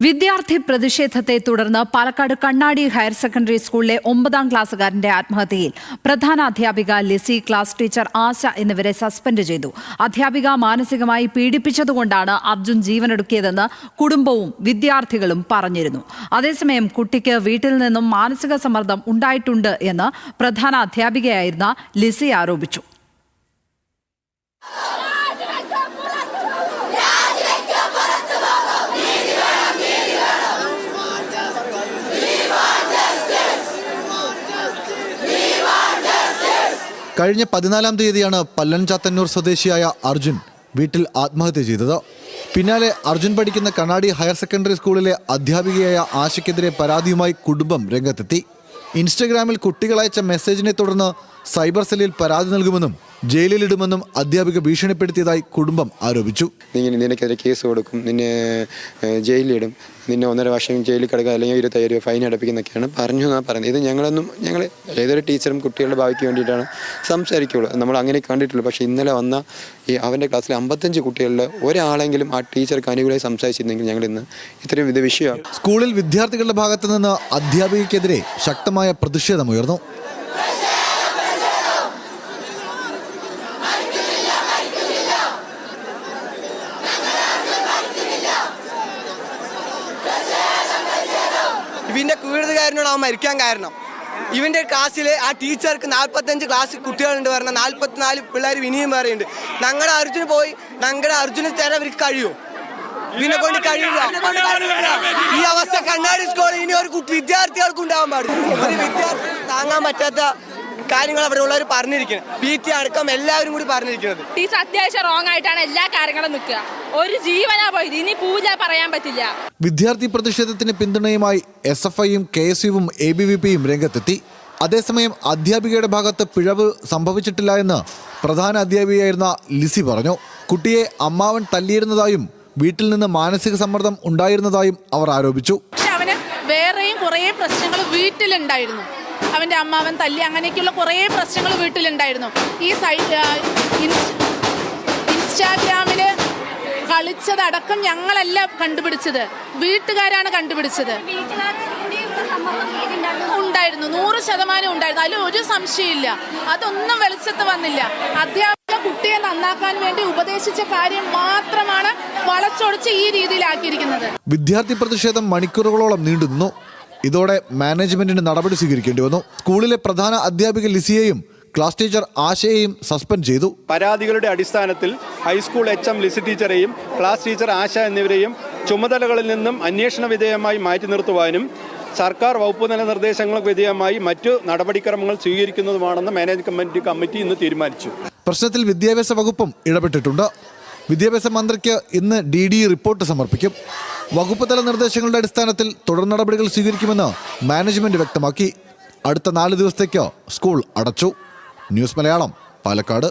വിദ്യാർത്ഥി പ്രതിഷേധത്തെ തുടർന്ന് പാലക്കാട് കണ്ണാടി ഹയർ സെക്കൻഡറി സ്കൂളിലെ ഒമ്പതാം ക്ലാസ്സുകാരന്റെ ആത്മഹത്യയിൽ പ്രധാന അധ്യാപിക ലിസി ക്ലാസ് ടീച്ചർ ആശ എന്നിവരെ സസ്പെൻഡ് ചെയ്തു. അധ്യാപിക മാനസികമായി പീഡിപ്പിച്ചതുകൊണ്ടാണ് അർജുൻ ജീവനൊടുക്കിയതെന്ന് കുടുംബവും വിദ്യാർത്ഥികളും പറഞ്ഞിരുന്നു. അതേസമയം കുട്ടിക്ക് വീട്ടിൽ നിന്നും മാനസിക സമ്മർദ്ദം ഉണ്ടായിട്ടുണ്ട് എന്ന് പ്രധാന അധ്യാപികയായിരുന്ന ലിസി ആരോപിച്ചു. കഴിഞ്ഞ പതിനാലാം തീയതിയാണ് പല്ലൻചാത്തന്നൂർ സ്വദേശിയായ അർജുൻ വീട്ടിൽ ആത്മഹത്യ ചെയ്തത്. പിന്നാലെ അർജുൻ പഠിക്കുന്ന കണ്ണാടി ഹയർ സെക്കൻഡറി സ്കൂളിലെ അധ്യാപികയായ ആശയ്ക്കെതിരെ പരാതിയുമായി കുടുംബം രംഗത്തെത്തി. ഇൻസ്റ്റഗ്രാമിൽ കുട്ടികളയച്ച മെസ്സേജിനെ തുടർന്ന് സൈബർ സെല്ലിൽ പരാതി നൽകുമെന്നും ജയിലിലിടുമെന്നും അധ്യാപിക ഭീഷണിപ്പെടുത്തിയതായി കുടുംബം ആരോപിച്ചു. ഇങ്ങനെ നിനക്കെതിരെ കേസ് കൊടുക്കും. നിന്നെ ജയിലിലിടും. നിന്നെ ഒന്നര വർഷം ജയിലിൽ കിടക്കുക അല്ലെങ്കിൽ ഇരുപത്തയ്യായിരം രൂപ ഫൈൻ അടപ്പിക്കുന്നൊക്കെയാണ് പറഞ്ഞു എന്നാണ് പറയുന്നത്. ഇത് ഞങ്ങളൊന്നും ഞങ്ങൾ ഏതൊരു ടീച്ചറും കുട്ടികളുടെ ഭാവിക്ക് വേണ്ടിയിട്ടാണ് സംസാരിക്കുള്ളൂ. നമ്മൾ അങ്ങനെ കണ്ടിട്ടുള്ളൂ. പക്ഷേ ഇന്നലെ വന്ന ഈ അവന്റെ ക്ലാസ്സിലെ അമ്പത്തഞ്ച് കുട്ടികളുടെ ഒരാളെങ്കിലും ആ ടീച്ചർക്ക് അനുകൂലമായി സംസാരിച്ചിരുന്നെങ്കിൽ ഞങ്ങൾ ഇന്ന് ഇത്രയും ഇത് വിഷയമാണ് സ്കൂളിൽ വിദ്യാർത്ഥികളുടെ ഭാഗത്തു നിന്ന് അധ്യാപികയ്ക്കെതിരെ ശക്തമായ പ്രതിഷേധമുയർന്നു. ഇവന്റെ കൂടുതലുകാരനാണ് അവൻ മരിക്കാൻ കാരണം. ഇവന്റെ ക്ലാസ്സിൽ ആ ടീച്ചർക്ക് നാൽപ്പത്തഞ്ച് ക്ലാസ് കുട്ടികളുണ്ട് പറഞ്ഞ നാൽപ്പത്തിനാല് പിള്ളേർ ഇനിയും പറയുന്നുണ്ട് ഞങ്ങളുടെ അർജുന് പോയി ഞങ്ങളുടെ അർജുന് തരാൻ അവർക്ക് കഴിയുമോ ഇവനെ കൊണ്ട് കഴിയില്ല. ഈ അവസ്ഥ കണ്ണാടി സ്കൂളിൽ ഇനി ഒരു വിദ്യാർത്ഥികൾക്ക് ഉണ്ടാവാൻ പാടില്ല. ഒരു വിദ്യാർത്ഥി താങ്ങാൻ പറ്റാത്ത കാര്യങ്ങൾ അവിടെ ഉള്ളവർ പറഞ്ഞിരിക്കുന്നത് പി ടി അടക്കം എല്ലാവരും കൂടി പറഞ്ഞിരിക്കുന്നത്. ടീച്ചർ അത്യാവശ്യം റോങ് ആയിട്ടാണ് എല്ലാ കാര്യങ്ങളും നിൽക്കുക. ഒരു ജീവനാ പോയത്. ഇനി പൂജ പറയാൻ പറ്റില്ല. വിദ്യാർത്ഥി പ്രതിഷേധത്തിന് പിന്തുണയുമായി എസ് എഫ് ഐയും കെ എസ് യുവും എ ബി വി പിയും രംഗത്തെത്തി. അതേസമയം അധ്യാപികയുടെ ഭാഗത്ത് പിഴവ് സംഭവിച്ചിട്ടില്ല എന്ന് പ്രധാന അധ്യാപികയായിരുന്ന ലിസി പറഞ്ഞു. കുട്ടിയെ അമ്മാവൻ തല്ലിയിരുന്നതായും വീട്ടിൽ നിന്ന് മാനസിക സമ്മർദ്ദം ഉണ്ടായിരുന്നതായും അവർ ആരോപിച്ചു. പക്ഷെ അവന് വേറെയും കുറേ പ്രശ്നങ്ങൾ വീട്ടിലുണ്ടായിരുന്നു. അവന്റെ അമ്മാവൻ തല്ലി അങ്ങനെയൊക്കെയുള്ള കുറേ പ്രശ്നങ്ങൾ വീട്ടിലുണ്ടായിരുന്നു. ഈ സൈ ആ, ഇൻസ്റ്റാഗ്രാമിൽ കളിച്ചതടക്കം ഞങ്ങളല്ല കണ്ടുപിടിച്ചത്. വീട്ടുകാരാണ് കണ്ടുപിടിച്ചത്. ഉണ്ടായിരുന്നു. നൂറ് ശതമാനം ഉണ്ടായിരുന്നു. അതിൽ ഒരു സംശയമില്ല അതൊന്നും വെളിച്ചത്ത് വന്നില്ല. അധ്യാപക കുട്ടിയെ നന്നാക്കാൻ വേണ്ടി ഉപദേശിച്ച കാര്യം മാത്രമാണ് വളച്ചൊടിച്ച് ഈ രീതിയിലാക്കിയിരിക്കുന്നത്. വിദ്യാർത്ഥി പ്രതിഷേധം മണിക്കൂറുകളോളം നീണ്ടുനിന്നു. ഇതോടെ മാനേജ്മെന്റിന് നടപടി സ്വീകരിക്കേണ്ടി വന്നു. സ്കൂളിലെ പ്രധാന അധ്യാപിക ലിസിയെയും ക്ലാസ് ടീച്ചർ ആശയെയും സസ്പെൻഡ് ചെയ്തു. പരാതികളുടെ അടിസ്ഥാനത്തിൽ high school H M Lissy ടീച്ചറെയും class teacher Asha എന്നിവരെയും ചുമതലകളിൽ നിന്നും അന്വേഷണ വിധേയമായി മാറ്റി നിർത്തുവാനും സർക്കാർ വകുപ്പ് തല നിർദ്ദേശങ്ങൾക്ക് വിധേയമായി മറ്റു നടപടിക്രമങ്ങൾ സ്വീകരിക്കുന്നതുമാണെന്ന് മാനേജ്മെന്റ് കമ്മിറ്റി ഇന്ന് തീരുമാനിച്ചു. പ്രശ്നത്തിൽ വിദ്യാഭ്യാസ വകുപ്പും ഇടപെട്ടിട്ടുണ്ട്. വിദ്യാഭ്യാസ മന്ത്രിക്ക് ഇന്ന് ഡി ഡി റിപ്പോർട്ട് സമർപ്പിക്കും. വകുപ്പ് തല നിർദ്ദേശങ്ങളുടെ അടിസ്ഥാനത്തിൽ തുടർ നടപടികൾ സ്വീകരിക്കുമെന്ന് മാനേജ്മെന്റ് വ്യക്തമാക്കി. അടുത്ത നാല് ദിവസത്തേക്ക് സ്കൂൾ അടച്ചു. ന്യൂസ് മലയാളം പാലക്കാട്.